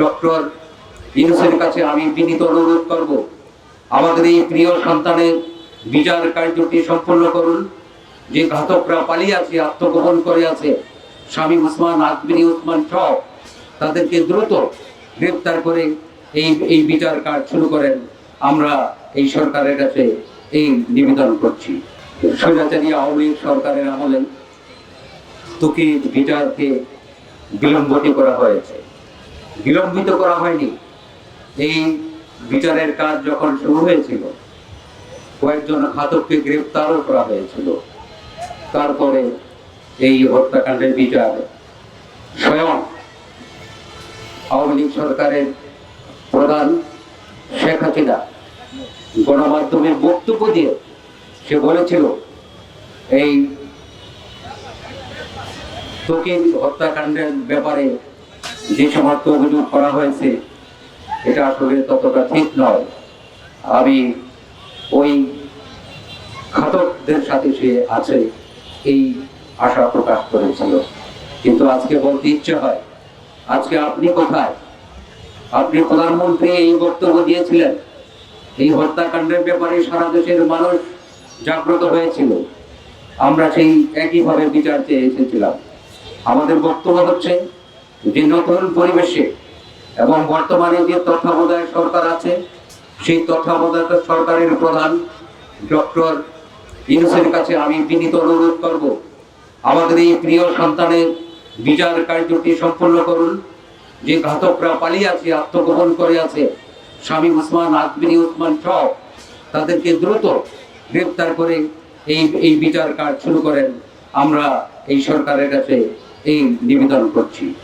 Doctor ইউনুসের কাছে আমি বিনীত অনুরোধ করব, আমাদের এই প্রিয় সন্তানের বিচার কার্যটি সম্পন্ন করুন। যে ঘাতকরা পালিয়ে আছে, আত্মগোপন করে আছে, স্বামী উসমান আকবিনী উসমান সহ তাদেরকে দ্রুত গ্রেপ্তার করে এই এই বিচার কাজ শুরু করেন। আমরা এই সরকারের কাছে এই নিবেদন করছি। স্বৈরাচারী আওয়ামী লীগ সরকারের আমলে তোকে বিচারকে বিলম্বটি করা হয়েছে। বিলম্বিত করা হয়নি। এই বিচারের কাজ যখন শুরু হয়েছিল, কয়েকজন ঘাতককে গ্রেপ্তারও করা হয়েছিল। তারপরে এই হত্যাকাণ্ডের বিচার স্বয়ং আওয়ামী লীগ সরকারের প্রধান শেখ হাসিনা গণমাধ্যমের বক্তব্য দিয়ে সে বলেছিল, এই তোকে হত্যাকাণ্ডের ব্যাপারে যে সমস্ত অভিযোগ করা হয়েছে, এটা আসলে ততটা ঠিক নয়। আমি ওই ঘাতকদের সাথে সে আছে এই আশা প্রকাশ করেছিল। কিন্তু আজকে বলতে ইচ্ছে হয়, আজকে আপনি কোথায়? আপনি প্রধানমন্ত্রী এই বক্তব্য দিয়েছিলেন, এই হত্যাকাণ্ডের ব্যাপারে সারা দেশের মানুষ জাগ্রত হয়েছিল। আমরা সেই একইভাবে বিচার চেয়ে এসেছিলাম। আমাদের বক্তব্য হচ্ছে যে নতুন পরিবেশে এবং বর্তমানে যে তত্ত্বাবধায়ক সরকার আছে, সেই তত্ত্বাবধায়ক সরকারের প্রধান ডক্টর ইউনুসের কাছে আমি বিনীত অনুরোধ করব, আমাদের এই প্রিয় সন্তানের বিচার কার্যটি সম্পন্ন করুন। যে ঘাতকরা পালিয়ে আছে, আত্মগোপন করে আছে, স্বামী উসমান আকবিনী উসমান সহ তাদেরকে দ্রুত গ্রেপ্তার করে এই এই বিচার কাজ শুরু করেন। আমরা এই সরকারের কাছে এই নিবেদন করছি।